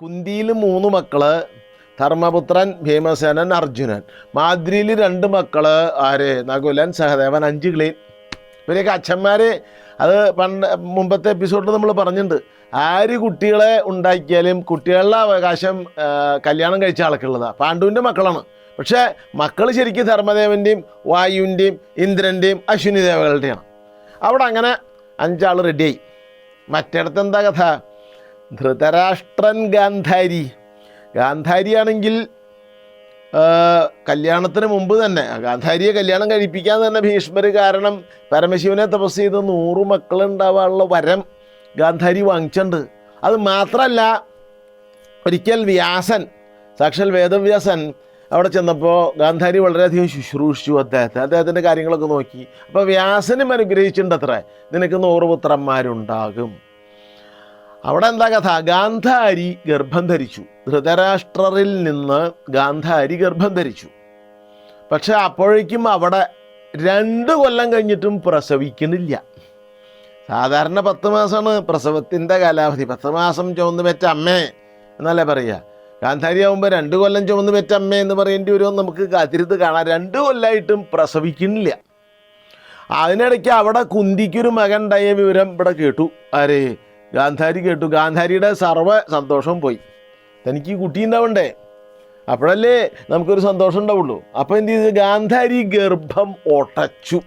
കുന്തിയിൽ മൂന്ന് മക്കൾ ധർമ്മപുത്രൻ ഭീമസേനൻ അർജുനൻ. മാദ്രിയിൽ രണ്ട് മക്കൾ ആര്? നകുലൻ സഹദേവൻ അഞ്ച് ക്ലീൻ ഇവരെയൊക്കെ അച്ഛന്മാർ അത് പണ്ട് മുമ്പത്തെ എപ്പിസോഡിൽ നമ്മൾ പറഞ്ഞിട്ടുണ്ട്. ആര് കുട്ടികളെ ഉണ്ടാക്കിയാലും കുട്ടികളുടെ അവകാശം കല്യാണം കഴിച്ച ആൾക്കുള്ളതാണ് പാണ്ഡുവിന്റെ മക്കളാണ്. പക്ഷേ മക്കൾ ശരിക്കും ധർമ്മദേവന്റെയും വായുവിന്റെയും ഇന്ദ്രന്റെയും അശ്വിനി ദേവകളുടെയാണ്. അവിടെ അങ്ങനെ അഞ്ചാൾ റെഡിയായി മറ്റിടത്ത് എന്താ കഥ? ധൃതരാഷ്ട്രൻ ഗാന്ധാരി. ഗാന്ധാരിയാണെങ്കിൽ കല്യാണത്തിന് മുമ്പ് തന്നെ ഗാന്ധാരിയെ കല്യാണം കഴിപ്പിക്കാൻ തന്നെ ഭീഷ്മർ കാരണം പരമശിവനെ തപസ് ചെയ്ത് നൂറ് മക്കളുണ്ടാവാനുള്ള വരം ഗാന്ധാരി വാങ്ങിച്ചിട്ടുണ്ട്. അത് മാത്രമല്ല ഒരിക്കൽ വ്യാസൻ സാക്ഷാൽ വേദവ്യാസൻ അവിടെ ചെന്നപ്പോൾ ഗാന്ധാരി വളരെയധികം ശുശ്രൂഷിച്ചു അദ്ദേഹത്തെ. അദ്ദേഹത്തിന്റെ കാര്യങ്ങളൊക്കെ നോക്കി. അപ്പോൾ വ്യാസനും അനുഗ്രഹിച്ചിട്ടുണ്ട് അത്ര നിനക്ക് നൂറ് പുത്രന്മാരുണ്ടാകും അവിടെ എന്താ കഥ? ഗാന്ധാരി ഗർഭം ധരിച്ചു. ധൃതരാഷ്ട്രറിൽ നിന്ന് ഗാന്ധാരി ഗർഭം ധരിച്ചു. പക്ഷെ അപ്പോഴേക്കും അവിടെ രണ്ട് കൊല്ലം കഴിഞ്ഞിട്ടും പ്രസവിക്കുന്നില്ല. സാധാരണ പത്ത് മാസമാണ് പ്രസവത്തിന്റെ കാലാവധി. പത്ത് മാസം ചുവന്ന് പെറ്റ അമ്മേ എന്നല്ലേ പറയുക. ഗാന്ധാരി ആകുമ്പോൾ രണ്ട് കൊല്ലം ചുമന്ന് പെറ്റ അമ്മേ എന്ന് പറയേണ്ടി വരുമോ നമുക്ക് കാത്തിരുത്ത് കാണാം. രണ്ട് കൊല്ലമായിട്ടും പ്രസവിക്കുന്നില്ല. അതിനിടയ്ക്ക് അവിടെ കുന്തിക്കൊരു മകൻ ഉണ്ടായ വിവരം ഇവിടെ കേട്ടു. ആര്? ഗാന്ധാരി കേട്ടു. ഗാന്ധാരിയുടെ സർവ സന്തോഷവും പോയി. തനിക്ക് ഈ കുട്ടി ഉണ്ടാവണ്ടേ? അപ്പോഴല്ലേ നമുക്കൊരു സന്തോഷം ഉണ്ടാവുള്ളൂ. അപ്പോൾ എന്ത് ചെയ്തു? ഗാന്ധാരി ഗർഭം ഒട്ടച്ചു